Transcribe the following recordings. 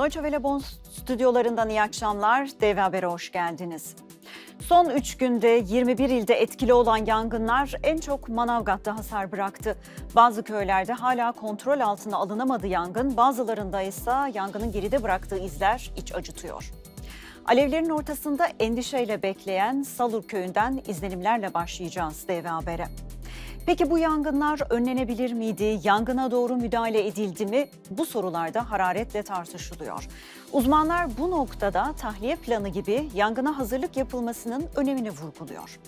Deutsche Welle Bonn stüdyolarından iyi akşamlar. DV Haber'e hoş geldiniz. Son 3 günde 21 ilde etkili olan yangınlar en çok Manavgat'ta hasar bıraktı. Bazı köylerde hala kontrol altına alınamadı yangın, bazılarında ise yangının geride bıraktığı izler iç acıtıyor. Alevlerin ortasında endişeyle bekleyen Salur köyünden izlenimlerle başlayacağız DV Haber'e. Peki bu yangınlar önlenebilir miydi? Yangına doğru müdahale edildi mi? Bu sorular da hararetle tartışılıyor. Uzmanlar bu noktada tahliye planı gibi yangına hazırlık yapılmasının önemini vurguluyor.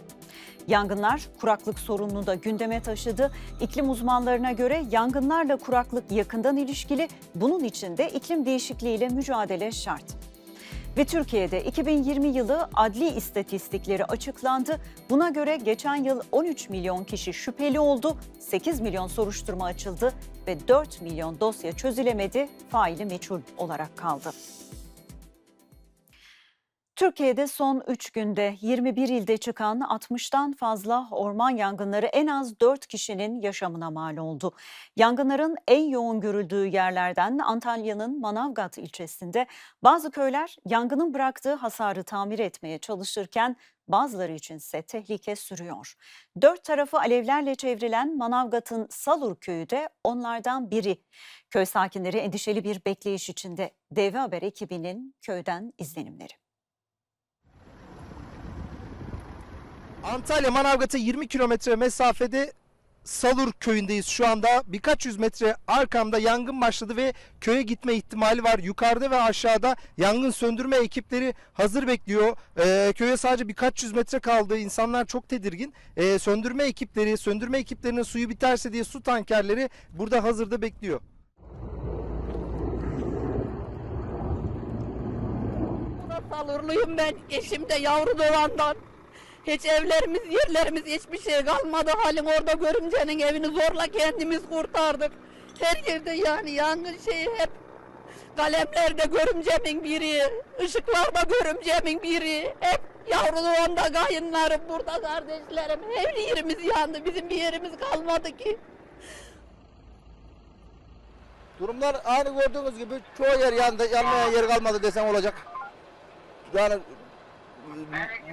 Yangınlar kuraklık sorununu da gündeme taşıdı. İklim uzmanlarına göre yangınlarla kuraklık yakından ilişkili. Bunun için de iklim değişikliğiyle mücadele şart. Ve Türkiye'de 2020 yılı adli istatistikleri açıklandı. Buna göre geçen yıl 13 milyon kişi şüpheli oldu, 8 milyon soruşturma açıldı ve 4 milyon dosya çözülemedi, faili meçhul olarak kaldı. Türkiye'de son 3 günde 21 ilde çıkan 60'tan fazla orman yangınları en az 4 kişinin yaşamına mal oldu. Yangınların en yoğun görüldüğü yerlerden Antalya'nın Manavgat ilçesinde bazı köyler yangının bıraktığı hasarı tamir etmeye çalışırken bazıları içinse tehlike sürüyor. Dört tarafı alevlerle çevrilen Manavgat'ın Salur köyü de onlardan biri. Köy sakinleri endişeli bir bekleyiş içinde. Dev Haber ekibinin köyden izlenimleri. Antalya Manavgat'a 20 kilometre mesafede Salur köyündeyiz şu anda. Birkaç yüz metre arkamda yangın başladı ve köye gitme ihtimali var. Yukarıda ve aşağıda yangın söndürme ekipleri hazır bekliyor. Ee, köye sadece birkaç yüz metre kaldı. İnsanlar çok tedirgin. Ee, söndürme ekipleri, söndürme ekiplerinin suyu biterse diye su tankerleri burada hazırda bekliyor. Salurluyum ben. Eşim de yavru doğandan. Hiç evlerimiz, yerlerimiz hiçbir şey kalmadı. Halin orada görümcenin evini zorla kendimiz kurtardık. Her yerde yani yangın şeyi hep kalemlerde görümcemin biri, ışıklarda görümcemin biri. Hep yavru doğanda kayınlarım, burada kardeşlerim. Her yerimiz yandı. Bizim bir yerimiz kalmadı ki. Durumlar aynı gördüğünüz gibi çoğu yer yandı, yanmaya yer kalmadı desem olacak. Yani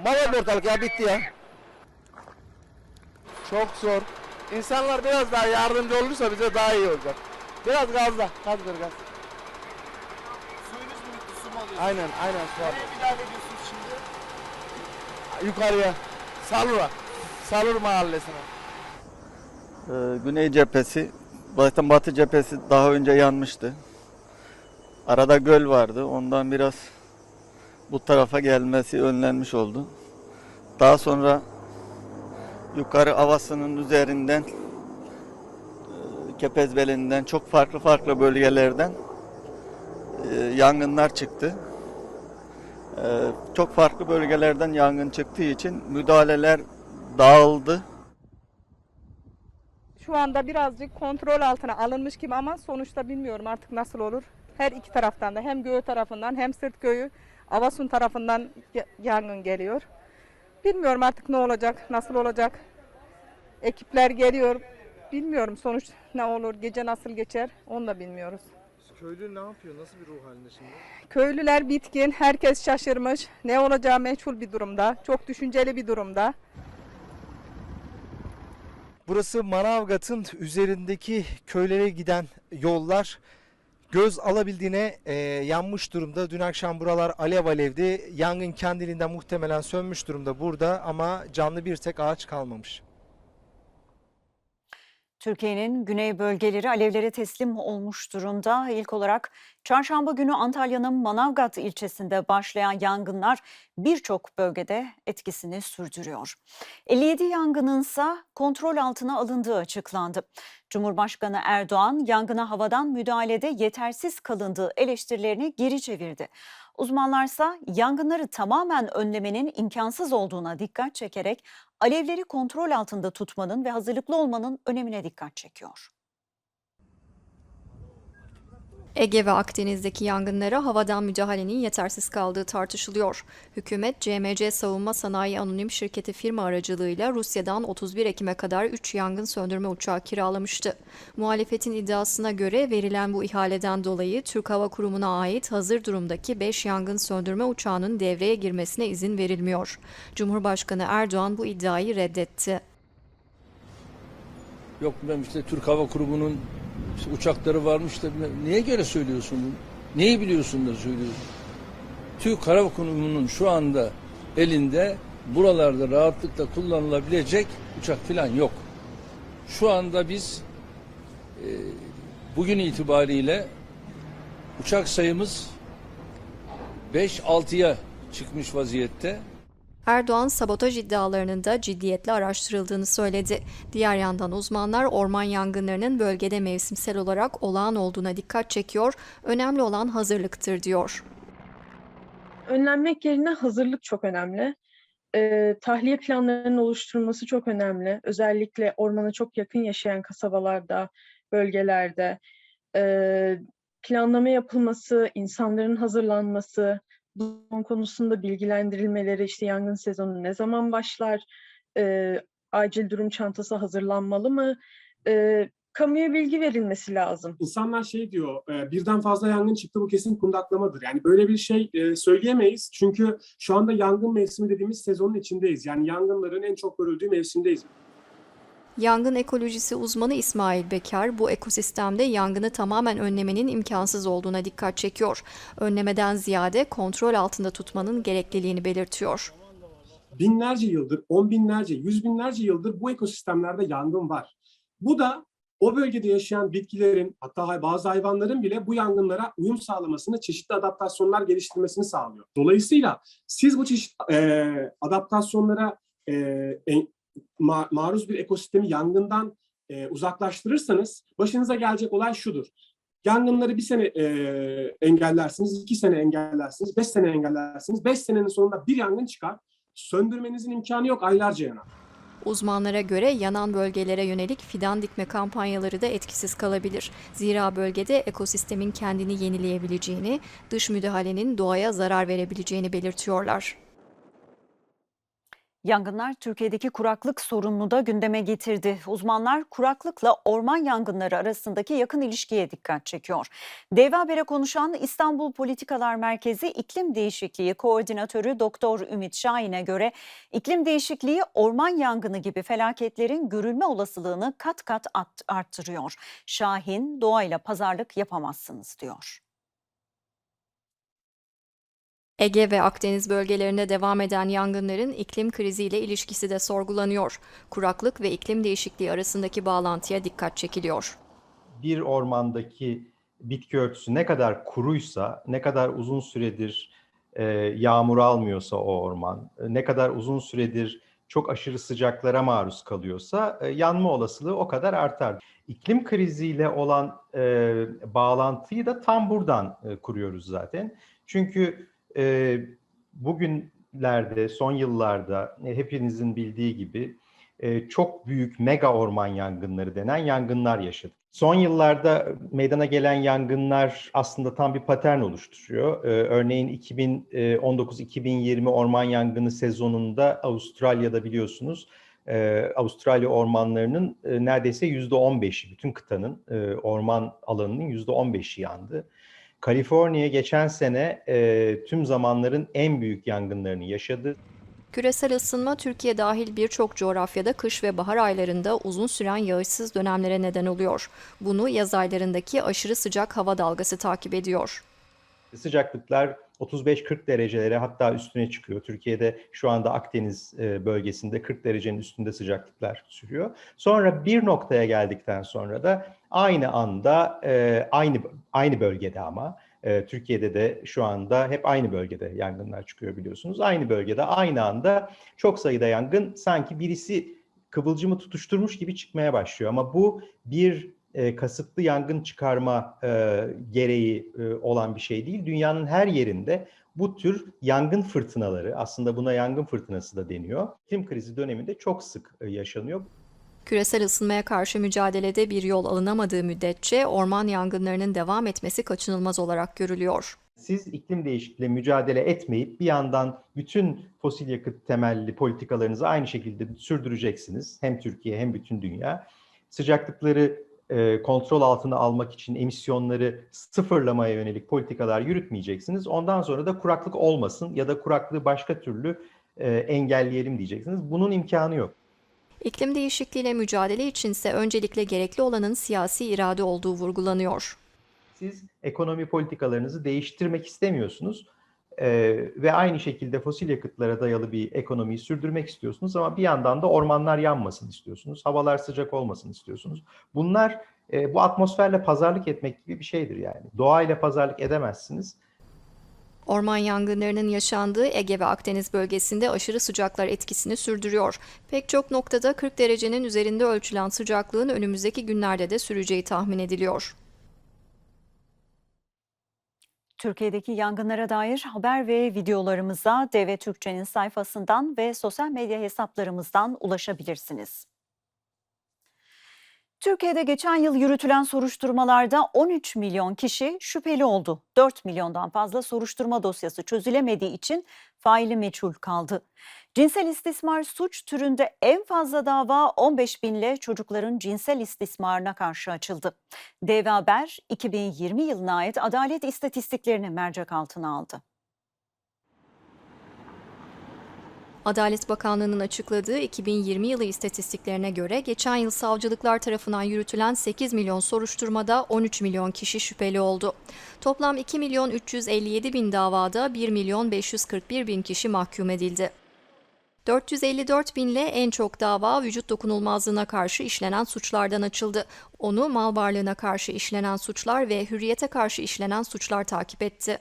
maval ortalık ya bitti ya. Çok zor. İnsanlar biraz daha yardımcı olursa bize daha iyi olacak. Biraz gazla. Gaz ver gaz. Suyunuz mu bitti, su mu alıyorsunuz? Aynen aynen su al. müdahale ediyorsunuz şimdi? Yukarıya. Salur'a. Salur mahallesine. Ee, Güney cephesi, zaten batı cephesi daha önce yanmıştı. Arada göl vardı. Ondan biraz bu tarafa gelmesi önlenmiş oldu. Daha sonra yukarı Avası'nın üzerinden e, Kepezbeli'nden çok farklı farklı bölgelerden e, yangınlar çıktı. E, Çok farklı bölgelerden yangın çıktığı için müdahaleler dağıldı. Şu anda birazcık kontrol altına alınmış gibi ama sonuçta bilmiyorum artık nasıl olur. Her iki taraftan da hem göğü tarafından hem sırt köyü Avasun tarafından ya- yangın geliyor. Bilmiyorum artık ne olacak, nasıl olacak. Ekipler geliyor. Bilmiyorum sonuç ne olur, gece nasıl geçer onu da bilmiyoruz. Köylü ne yapıyor? Nasıl bir ruh halinde şimdi? Köylüler bitkin, herkes şaşırmış. Ne olacağı meçhul bir durumda, çok düşünceli bir durumda. Burası Manavgat'ın üzerindeki köylere giden yollar göz alabildiğine e, yanmış durumda. Dün akşam buralar alev alevdi. Yangın kendiliğinden muhtemelen sönmüş durumda burada ama canlı bir tek ağaç kalmamış. Türkiye'nin güney bölgeleri alevlere teslim olmuş durumda. İlk olarak çarşamba günü Antalya'nın Manavgat ilçesinde başlayan yangınlar birçok bölgede etkisini sürdürüyor. 57 yangınınsa kontrol altına alındığı açıklandı. Cumhurbaşkanı Erdoğan yangına havadan müdahalede yetersiz kalındığı eleştirilerini geri çevirdi. Uzmanlarsa yangınları tamamen önlemenin imkansız olduğuna dikkat çekerek alevleri kontrol altında tutmanın ve hazırlıklı olmanın önemine dikkat çekiyor. Ege ve Akdeniz'deki yangınlara havadan müdahalenin yetersiz kaldığı tartışılıyor. Hükümet, CMC Savunma Sanayi Anonim Şirketi firma aracılığıyla Rusya'dan 31 Ekim'e kadar 3 yangın söndürme uçağı kiralamıştı. Muhalefetin iddiasına göre verilen bu ihaleden dolayı Türk Hava Kurumu'na ait hazır durumdaki 5 yangın söndürme uçağının devreye girmesine izin verilmiyor. Cumhurbaşkanı Erdoğan bu iddiayı reddetti. Yok ben işte Türk Hava Kurumu'nun uçakları varmış da bilmem- neye göre söylüyorsun bunu? Neyi biliyorsun da söylüyorsun? Türk Hava Kurumu'nun şu anda elinde buralarda rahatlıkla kullanılabilecek uçak falan yok. Şu anda biz e, bugün itibariyle uçak sayımız 5-6'ya çıkmış vaziyette. Erdoğan sabotaj iddialarının da ciddiyetle araştırıldığını söyledi. Diğer yandan uzmanlar orman yangınlarının bölgede mevsimsel olarak olağan olduğuna dikkat çekiyor, önemli olan hazırlıktır diyor. önlenmek yerine hazırlık çok önemli. Eee, tahliye planlarının oluşturulması çok önemli. Özellikle ormana çok yakın yaşayan kasabalarda, bölgelerde. Eee, planlama yapılması, insanların hazırlanması, bu konu konusunda bilgilendirilmeleri, işte yangın sezonu ne zaman başlar, eee, acil durum çantası hazırlanmalı mı? Eee, kamuya bilgi verilmesi lazım. İnsanlar şey diyor, e, birden fazla yangın çıktı bu kesin kundaklamadır. Yani böyle bir şey e, söyleyemeyiz. Çünkü şu anda yangın mevsimi dediğimiz sezonun içindeyiz. Yani yangınların en çok görüldüğü mevsimdeyiz. Yangın ekolojisi uzmanı İsmail Bekar bu ekosistemde yangını tamamen önlemenin imkansız olduğuna dikkat çekiyor. Önlemeden ziyade kontrol altında tutmanın gerekliliğini belirtiyor. Binlerce yıldır, on binlerce, yüz binlerce yıldır bu ekosistemlerde yangın var. Bu da o bölgede yaşayan bitkilerin hatta bazı hayvanların bile bu yangınlara uyum sağlamasını, çeşitli adaptasyonlar geliştirmesini sağlıyor. Dolayısıyla siz bu çeşit e, adaptasyonlara e, ma- maruz bir ekosistemi yangından e, uzaklaştırırsanız başınıza gelecek olay şudur. Yangınları bir sene e, engellersiniz, iki sene engellersiniz, beş sene engellersiniz. Beş senenin sonunda bir yangın çıkar. Söndürmenizin imkanı yok, aylarca yanar. Uzmanlara göre yanan bölgelere yönelik fidan dikme kampanyaları da etkisiz kalabilir. Zira bölgede ekosistemin kendini yenileyebileceğini, dış müdahalenin doğaya zarar verebileceğini belirtiyorlar. Yangınlar Türkiye'deki kuraklık sorununu da gündeme getirdi. Uzmanlar kuraklıkla orman yangınları arasındaki yakın ilişkiye dikkat çekiyor. Dev Haber'e konuşan İstanbul Politikalar Merkezi İklim Değişikliği Koordinatörü Doktor Ümit Şahin'e göre iklim değişikliği orman yangını gibi felaketlerin görülme olasılığını kat kat art- arttırıyor. Şahin doğayla pazarlık yapamazsınız diyor. Ege ve Akdeniz bölgelerinde devam eden yangınların iklim kriziyle ilişkisi de sorgulanıyor. Kuraklık ve iklim değişikliği arasındaki bağlantıya dikkat çekiliyor. bir ormandaki bitki örtüsü ne kadar kuruysa, ne kadar uzun süredir e, yağmur almıyorsa o orman, e, ne kadar uzun süredir çok aşırı sıcaklara maruz kalıyorsa e, yanma olasılığı o kadar artar. İklim kriziyle olan e, bağlantıyı da tam buradan e, kuruyoruz zaten. Çünkü e, bugünlerde, son yıllarda e, hepinizin bildiği gibi e, çok büyük mega orman yangınları denen yangınlar yaşadık. Son yıllarda meydana gelen yangınlar aslında tam bir patern oluşturuyor. Ee, örneğin 2019-2020 orman yangını sezonunda Avustralya'da biliyorsunuz e, Avustralya ormanlarının e, neredeyse %15'i, bütün kıtanın e, orman alanının %15'i yandı. Kaliforniya geçen sene e, tüm zamanların en büyük yangınlarını yaşadı. Küresel ısınma Türkiye dahil birçok coğrafyada kış ve bahar aylarında uzun süren yağışsız dönemlere neden oluyor. Bunu yaz aylarındaki aşırı sıcak hava dalgası takip ediyor. Sıcaklıklar 35-40 derecelere hatta üstüne çıkıyor. Türkiye'de şu anda Akdeniz e, bölgesinde 40 derecenin üstünde sıcaklıklar sürüyor. Sonra bir noktaya geldikten sonra da aynı anda e, aynı aynı bölgede ama e, Türkiye'de de şu anda hep aynı bölgede yangınlar çıkıyor biliyorsunuz. Aynı bölgede aynı anda çok sayıda yangın sanki birisi kıvılcımı tutuşturmuş gibi çıkmaya başlıyor. Ama bu bir e, kasıtlı yangın çıkarma e, gereği e, olan bir şey değil. Dünyanın her yerinde bu tür yangın fırtınaları, aslında buna yangın fırtınası da deniyor. İklim krizi döneminde çok sık e, yaşanıyor. Küresel ısınmaya karşı mücadelede bir yol alınamadığı müddetçe orman yangınlarının devam etmesi kaçınılmaz olarak görülüyor. Siz iklim değişikliğiyle mücadele etmeyip bir yandan bütün fosil yakıt temelli politikalarınızı aynı şekilde sürdüreceksiniz. Hem Türkiye hem bütün dünya. Sıcaklıkları e, kontrol altına almak için emisyonları sıfırlamaya yönelik politikalar yürütmeyeceksiniz. Ondan sonra da kuraklık olmasın ya da kuraklığı başka türlü e, engelleyelim diyeceksiniz. Bunun imkanı yok. İklim değişikliğiyle mücadele içinse öncelikle gerekli olanın siyasi irade olduğu vurgulanıyor. Siz ekonomi politikalarınızı değiştirmek istemiyorsunuz Ee, ve aynı şekilde fosil yakıtlara dayalı bir ekonomiyi sürdürmek istiyorsunuz ama bir yandan da ormanlar yanmasın istiyorsunuz, havalar sıcak olmasın istiyorsunuz. Bunlar e, bu atmosferle pazarlık etmek gibi bir şeydir yani. Doğayla pazarlık edemezsiniz. Orman yangınlarının yaşandığı Ege ve Akdeniz bölgesinde aşırı sıcaklar etkisini sürdürüyor. Pek çok noktada 40 derecenin üzerinde ölçülen sıcaklığın önümüzdeki günlerde de süreceği tahmin ediliyor. Türkiye'deki yangınlara dair haber ve videolarımıza DV Türkçe'nin sayfasından ve sosyal medya hesaplarımızdan ulaşabilirsiniz. Türkiye'de geçen yıl yürütülen soruşturmalarda 13 milyon kişi şüpheli oldu. 4 milyondan fazla soruşturma dosyası çözülemediği için faili meçhul kaldı. Cinsel istismar suç türünde en fazla dava 15 binle çocukların cinsel istismarına karşı açıldı. DV Haber 2020 yılına ait adalet istatistiklerini mercek altına aldı. Adalet Bakanlığı'nın açıkladığı 2020 yılı istatistiklerine göre geçen yıl savcılıklar tarafından yürütülen 8 milyon soruşturmada 13 milyon kişi şüpheli oldu. Toplam 2 milyon 357 bin davada 1 milyon 541 bin kişi mahkum edildi. 454 binle en çok dava vücut dokunulmazlığına karşı işlenen suçlardan açıldı. Onu mal varlığına karşı işlenen suçlar ve hürriyete karşı işlenen suçlar takip etti.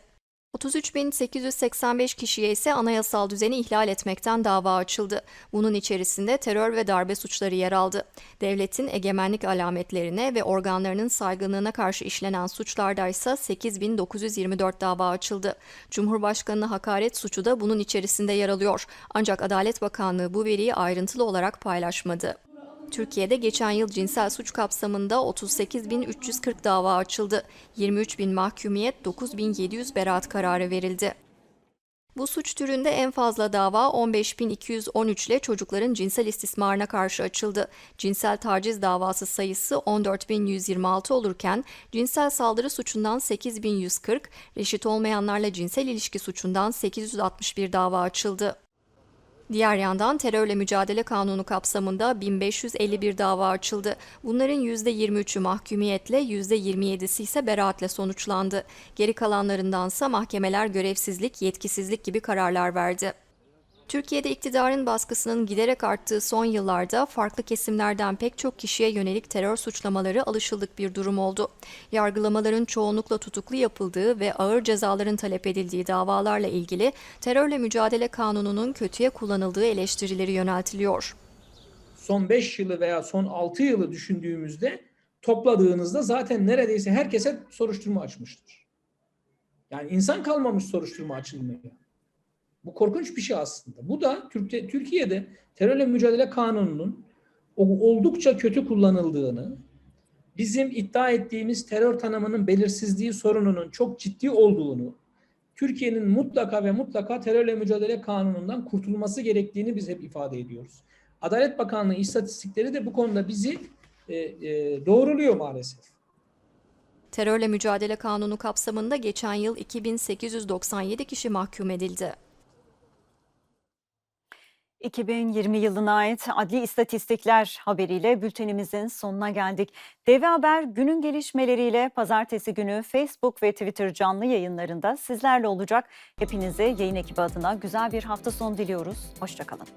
33.885 kişiye ise anayasal düzeni ihlal etmekten dava açıldı. Bunun içerisinde terör ve darbe suçları yer aldı. Devletin egemenlik alametlerine ve organlarının saygınlığına karşı işlenen suçlarda ise 8.924 dava açıldı. Cumhurbaşkanına hakaret suçu da bunun içerisinde yer alıyor. Ancak Adalet Bakanlığı bu veriyi ayrıntılı olarak paylaşmadı. Türkiye'de geçen yıl cinsel suç kapsamında 38.340 dava açıldı. 23.000 mahkumiyet, 9.700 beraat kararı verildi. Bu suç türünde en fazla dava 15.213 ile çocukların cinsel istismarına karşı açıldı. Cinsel taciz davası sayısı 14.126 olurken cinsel saldırı suçundan 8.140, reşit olmayanlarla cinsel ilişki suçundan 861 dava açıldı. Diğer yandan terörle mücadele kanunu kapsamında 1551 dava açıldı. Bunların %23'ü mahkumiyetle, %27'si ise beraatle sonuçlandı. Geri kalanlarındansa mahkemeler görevsizlik, yetkisizlik gibi kararlar verdi. Türkiye'de iktidarın baskısının giderek arttığı son yıllarda farklı kesimlerden pek çok kişiye yönelik terör suçlamaları alışıldık bir durum oldu. Yargılamaların çoğunlukla tutuklu yapıldığı ve ağır cezaların talep edildiği davalarla ilgili terörle mücadele kanununun kötüye kullanıldığı eleştirileri yöneltiliyor. Son 5 yılı veya son 6 yılı düşündüğümüzde topladığınızda zaten neredeyse herkese soruşturma açmıştır. Yani insan kalmamış soruşturma açılmaya. Bu korkunç bir şey aslında. Bu da Türkiye, Türkiye'de terörle mücadele kanununun oldukça kötü kullanıldığını, bizim iddia ettiğimiz terör tanımının belirsizliği sorununun çok ciddi olduğunu, Türkiye'nin mutlaka ve mutlaka terörle mücadele kanunundan kurtulması gerektiğini biz hep ifade ediyoruz. Adalet Bakanlığı istatistikleri de bu konuda bizi e, e, doğruluyor maalesef. Terörle mücadele kanunu kapsamında geçen yıl 2897 kişi mahkum edildi. 2020 yılına ait adli istatistikler haberiyle bültenimizin sonuna geldik. Devi Haber günün gelişmeleriyle pazartesi günü Facebook ve Twitter canlı yayınlarında sizlerle olacak. Hepinize yayın ekibi adına güzel bir hafta sonu diliyoruz. Hoşçakalın.